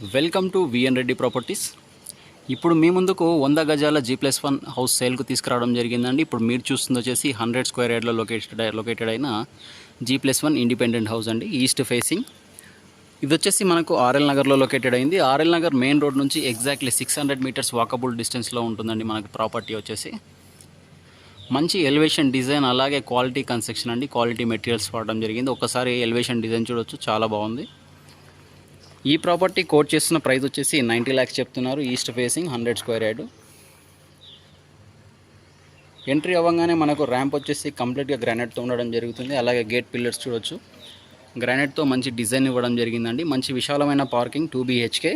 Welcome to VN Reddy properties ఇప్పుడు మీ ముందుకు వంద గజాల జీ ప్లస్ వన్ హౌస్ సేల్కు తీసుకురావడం జరిగిందండి. ఇప్పుడు మీరు చూస్తుంది వచ్చేసి హండ్రెడ్ స్క్వేర్ యార్డ్లో లొకేటెడ్ లొకేటెడ్ అయిన G plus one independent house అండి. ఈస్ట్ ఫేసింగ్ ఇది వచ్చేసి మనకు ఆర్ఎల్ నగర్లో లొకేటెడ్ అయింది. ఆర్ఎల్ నగర్ మెయిన్ రోడ్ నుంచి exactly six hundred meters walkable డిస్టెన్స్లో ఉంటుందండి మనకు ప్రాపర్టీ వచ్చేసి. మంచి ఎలివేషన్ డిజైన్ అలాగే క్వాలిటీ కన్స్ట్రక్షన్ అండి. క్వాలిటీ మెటీరియల్స్ వాడడం జరిగింది. ఒకసారి ఎలివేషన్ డిజైన్ చూడొచ్చు. చాలా బాగుంది. ఈ ప్రాపర్టీ కోట్ చేస్తున్న ప్రైస్ వచ్చేసి నైంటీ ల్యాక్స్ చెప్తున్నారు east facing hundred square yard. Entry అవ్వగానే మనకు ర్యాంప్ వచ్చేసి కంప్లీట్గా గ్రానైట్తో ఉండడం జరుగుతుంది అలాగే గేట్ పిల్లర్స్ చూడొచ్చు. గ్రానైట్తో మంచి డిజైన్ ఇవ్వడం జరిగిందండి మంచి విశాలమైన parking two BHK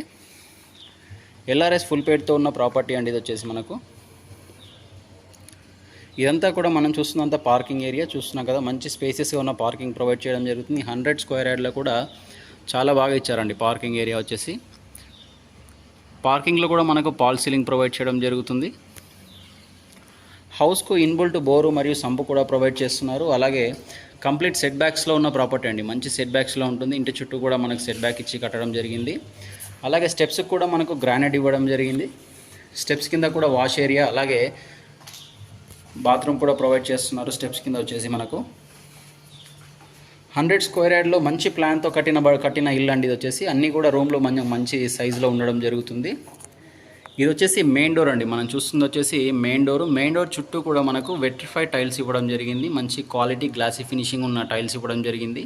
LRS full పేడ్తో ఉన్న ప్రాపర్టీ అండి ఇది వచ్చేసి మనకు. ఇదంతా కూడా మనం చూస్తున్నంత పార్కింగ్ ఏరియా చూస్తున్నాం కదా మంచి స్పేసెస్గా ఉన్న పార్కింగ్ ప్రొవైడ్ చేయడం జరుగుతుంది. హండ్రెడ్ స్క్వేర్ యార్డ్లో కూడా చాలా బాగా ఇచ్చారండి పార్కింగ్ ఏరియా వచ్చేసి. పార్కింగ్లో కూడా మనకు పాల్ సీలింగ్ ప్రొవైడ్ చేయడం జరుగుతుంది. హౌస్కు ఇన్బుల్ట్ బోరు మరియు సంపు కూడా ప్రొవైడ్ చేస్తున్నారు. అలాగే కంప్లీట్ సెట్ బ్యాక్స్లో ఉన్న ప్రాపర్టీ అండి. మంచి సెట్ బ్యాక్స్లో ఉంటుంది. ఇంటి చుట్టూ కూడా మనకు సెట్ బ్యాక్ ఇచ్చి కట్టడం జరిగింది. అలాగే స్టెప్స్కి కూడా మనకు గ్రానైట్ ఇవ్వడం జరిగింది. స్టెప్స్ కింద కూడా వాష్ ఏరియా అలాగే బాత్రూమ్ కూడా ప్రొవైడ్ చేస్తున్నారు. స్టెప్స్ కింద వచ్చేసి మనకు. హండ్రెడ్ స్క్వేర్ యార్డ్లో మంచి ప్లాన్తో కట్టిన కట్టిన ఇల్లు అండి ఇది వచ్చేసి అన్నీ కూడా రూమ్లో మంచి మంచి సైజులో ఉండడం జరుగుతుంది. ఇది వచ్చేసి మెయిన్ డోర్ అండి. మనం చూస్తుంది వచ్చేసి మెయిన్ డోర్. మెయిన్ డోర్ చుట్టూ కూడా మనకు వెట్రిఫై టైల్స్ ఇవ్వడం జరిగింది. మంచి క్వాలిటీ గ్లాసీ ఫినిషింగ్ ఉన్న టైల్స్ ఇవ్వడం జరిగింది.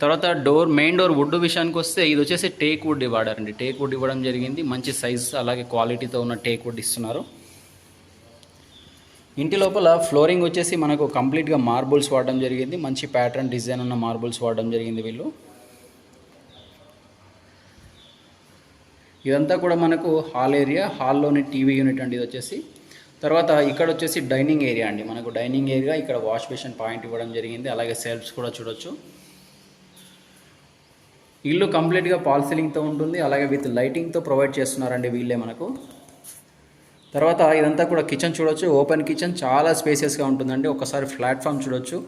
తర్వాత డోర్ మెయిన్ డోర్ వుడ్ విషయానికి వస్తే ఇది వచ్చేసి టేక్ వుడ్ ఇవ్వడారండి టేక్ వుడ్ ఇవ్వడం జరిగింది. మంచి సైజ్ అలాగే క్వాలిటీతో ఉన్న టేక్ వుడ్ ఇస్తున్నారు. ఇంటి లోపల ఫ్లోరింగ్ వచ్చేసి మనకు కంప్లీట్గా మార్బుల్స్ వాడడం జరిగింది. మంచి ప్యాటర్న్ డిజైన్ ఉన్న మార్బుల్స్ వాడడం జరిగింది వీళ్ళు. ఇదంతా కూడా మనకు హాల్ ఏరియా హాల్లోని టీవీ యూనిట్ అండి ఇది వచ్చేసి. తర్వాత ఇక్కడ వచ్చేసి డైనింగ్ ఏరియా అండి. మనకు డైనింగ్ ఏరియా ఇక్కడ వాష్ బేషన్ పాయింట్ ఇవ్వడం జరిగింది. అలాగే సెల్ఫ్స్ కూడా చూడొచ్చు. ఇల్లు కంప్లీట్గా పాల్ సీలింగ్తో ఉంటుంది. అలాగే విత్ లైటింగ్తో ప్రొవైడ్ చేస్తున్నారండి వీళ్ళే మనకు. తర్వాత ఇదంతా కూడా కిచెన్ చూడొచ్చు. ఓపెన్ కిచెన్ చాలా స్పేసియస్గా ఉంటుందండి. ఒకసారి ప్లాట్ఫామ్ చూడొచ్చు.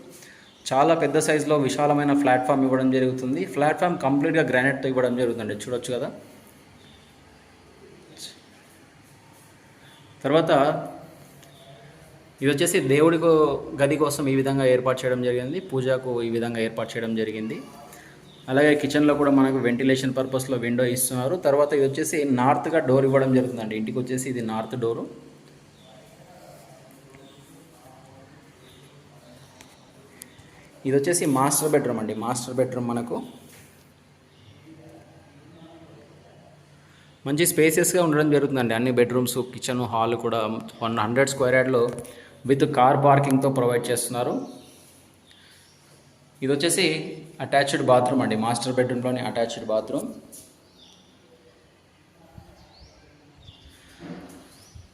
చాలా పెద్ద సైజులో విశాలమైన ప్లాట్ఫామ్ ఇవ్వడం జరుగుతుంది. ప్లాట్ఫామ్ కంప్లీట్గా గ్రానైట్తో ఇవ్వడం జరుగుతుంది చూడొచ్చు కదా. తర్వాత ఇది వచ్చేసి దేవుడికి గది కోసం ఈ విధంగా ఏర్పాటు చేయడం జరిగింది. పూజకు ఈ విధంగా ఏర్పాటు చేయడం జరిగింది. అలాగే కిచెన్లో కూడా మనకు వెంటిలేషన్ పర్పస్లో విండో ఇస్తున్నారు. తర్వాత ఇది వచ్చేసి నార్త్గా డోర్ ఇవ్వడం జరుగుతుందండి. ఇంటికి వచ్చేసి ఇది నార్త్ డోరు ఇది వచ్చేసి మాస్టర్ బెడ్రూమ్ అండి. మాస్టర్ బెడ్రూమ్ మనకు మంచి స్పేసెస్గా ఉండడం జరుగుతుందండి. అన్ని బెడ్రూమ్స్ కిచెన్ హాల్ కూడా వన్ హండ్రెడ్ స్క్వేర్ యార్డ్లో విత్ కార్ పార్కింగ్తో ప్రొవైడ్ చేస్తున్నారు. ఇది వచ్చేసి అటాచ్డ్ బాత్రూమ్ అండి మాస్టర్ బెడ్రూమ్లోని అటాచ్డ్ బాత్రూమ్.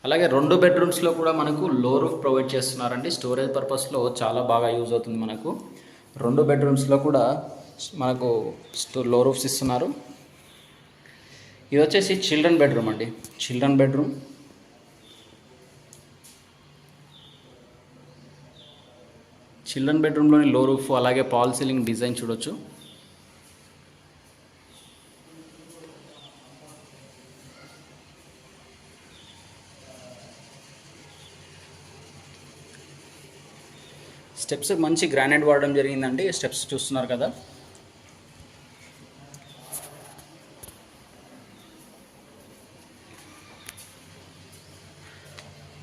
అలాగే రెండు బెడ్రూమ్స్లో కూడా మనకు లో రూఫ్ ప్రొవైడ్ చేస్తున్నారండి. స్టోరేజ్ పర్పస్లో చాలా బాగా యూజ్ అవుతుంది మనకు. రెండు బెడ్రూమ్స్లో కూడా మనకు లో రూఫ్స్ ఇస్తున్నారు. ఇది వచ్చేసి చిల్డ్రన్ బెడ్రూమ్ అండి. Children bedroom. చిల్డ్రన్ బెడ్రూమ్లోని లో రూఫ్ అలాగే పాల్ సీలింగ్ డిజైన్ చూడొచ్చు. స్టెప్స్ మంచి గ్రానైట్ వాడడం జరిగిందండి. స్టెప్స్ చూస్తున్నారు కదా.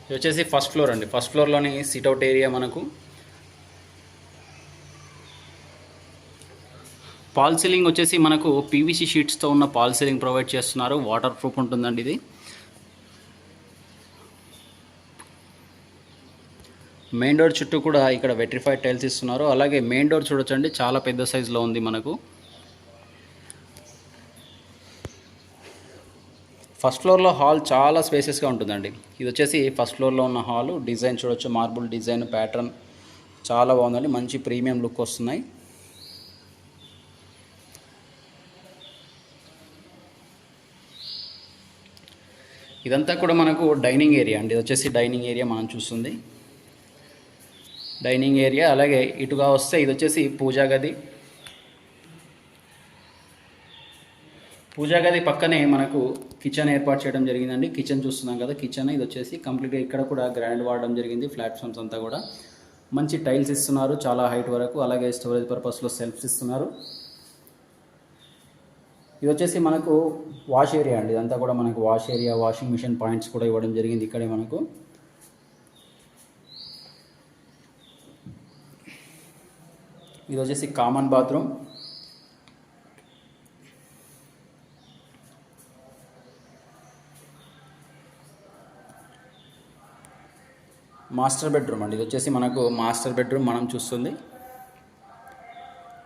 ఇది వచ్చేసి ఫస్ట్ ఫ్లోర్ అండి. ఫస్ట్ ఫ్లోర్లోని సిట్అవుట్ ఏరియా మనకు. పాల్ సీలింగ్ వచ్చేసి మనకు పీవీసీ షీట్స్తో ఉన్న పాల్ సీలింగ్ ప్రొవైడ్ చేస్తున్నారు. వాటర్ ప్రూఫ్ ఉంటుందండి ఇది. మెయిన్ డోర్ చుట్టూ కూడా ఇక్కడ వెట్రిఫైడ్ టైల్స్ ఇస్తున్నారు. అలాగే మెయిన్ డోర్ చూడొచ్చండి. చాలా పెద్ద సైజులో ఉంది మనకు. ఫస్ట్ ఫ్లోర్లో హాల్ చాలా స్పేసెస్గా ఉంటుందండి. ఇది వచ్చేసి ఫస్ట్ ఫ్లోర్లో ఉన్న హాల్. డిజైన్ చూడొచ్చు. మార్బుల్ డిజైన్ ప్యాటర్న్ చాలా బాగుందండి. మంచి ప్రీమియం లుక్ వస్తున్నాయి. ఇదంతా కూడా మనకు డైనింగ్ ఏరియా అండి. ఇది వచ్చేసి డైనింగ్ ఏరియా మనం చూస్తుంది. డైనింగ్ ఏరియా అలాగే ఇటుగా వస్తే ఇది వచ్చేసి పూజా గది. పూజా గది పక్కనే మనకు కిచెన్ ఏర్పాటు చేయడం జరిగిందండి. కిచెన్ చూస్తున్నాం కదా కిచెన్ ఇది వచ్చేసి కంప్లీట్గా ఇక్కడ కూడా గ్రాండ్ వాడడం జరిగింది ప్లాట్ఫామ్స్ అంతా కూడా. మంచి టైల్స్ ఇస్తున్నారు చాలా హైట్ వరకు. అలాగే స్టోరేజ్ పర్పస్లో సెల్ఫ్స్ ఇస్తున్నారు. ఇది వచ్చేసి మనకు వాష్ ఏరియా అండి. ఇదంతా కూడా మనకు wash area washing machine points కూడా ఇవ్వడం జరిగింది ఇక్కడే మనకు. ఇది వచ్చేసి కామన్ బాత్రూమ్. మాస్టర్ బెడ్రూమ్ అండి. ఇది వచ్చేసి మనకు మాస్టర్ బెడ్రూమ్ మనం చూస్తుంది.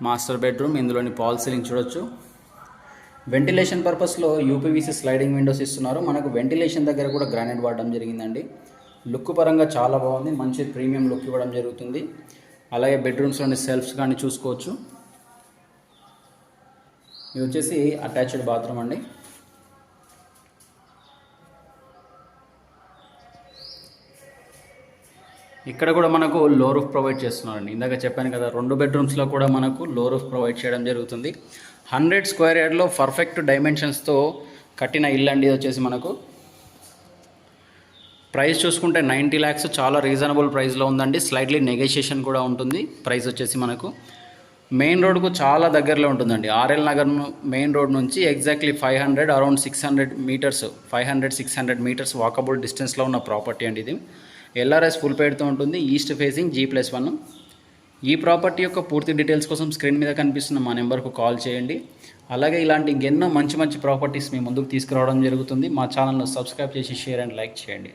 మాస్టర్ బెడ్రూమ్ ఇందులోని పాల్ సీలింగ్ చూడొచ్చు. వెంటిలేషన్ పర్పస్లో యూపీవీసీ స్లైడింగ్ విండోస్ ఇస్తున్నారు. మనకు వెంటిలేషన్ దగ్గర కూడా గ్రానైట్ వాడడం జరిగిందండి. లుక్ పరంగా చాలా బాగుంది. మంచి ప్రీమియం లుక్ ఇవ్వడం జరుగుతుంది. అలాగే బెడ్రూమ్స్లోని సెల్ఫ్స్ కానీ చూసుకోవచ్చు. ఇది వచ్చేసి అటాచ్డ్ బాత్రూమ్ అండి. ఇక్కడ కూడా మనకు లో రూఫ్ ప్రొవైడ్ చేస్తున్నారండి. ఇందాక చెప్పాను కదా రెండు బెడ్రూమ్స్లో కూడా మనకు లో రూఫ్ ప్రొవైడ్ చేయడం జరుగుతుంది. హండ్రెడ్ స్క్వేర్ యార్డ్లో పర్ఫెక్ట్ డైమెన్షన్స్తో కట్టిన ఇల్లు అండి ఇది వచ్చేసి మనకు. ప్రైస్ చూసుకుంటే నైంటీ ల్యాక్స్ చాలా రీజనబుల్ ప్రైస్లో ఉందండి. స్లైట్లీ నెగోషియేషన్ కూడా ఉంటుంది. ప్రైస్ వచ్చేసి మనకు మెయిన్ రోడ్కు చాలా దగ్గరలో ఉంటుందండి. ఆర్ఎల్ నగర్ మెయిన్ రోడ్ నుంచి exactly five hundred around six hundred meters five hundred six hundred meters walkable డిస్టెన్స్లో ఉన్న ప్రాపర్టీ అండి ఇది. ఎల్ఆర్ఎస్ ఫుల్ పేడ్తో ఉంటుంది. East facing G plus one. ఈ ప్రాపర్టీ యొక్క పూర్తి డీటెయిల్స్ కోసం స్క్రీన్ మీద కనిపిస్తున్న మా నెంబర్కు కాల్ చేయండి. అలాగే ఇలాంటి ఇంకెన్నో మంచి మంచి ప్రాపర్టీస్ మీ ముందుకు తీసుకురావడం జరుగుతుంది. మా ఛానల్ను సబ్స్క్రైబ్ చేసి షేర్ అండ్ లైక్ చేయండి.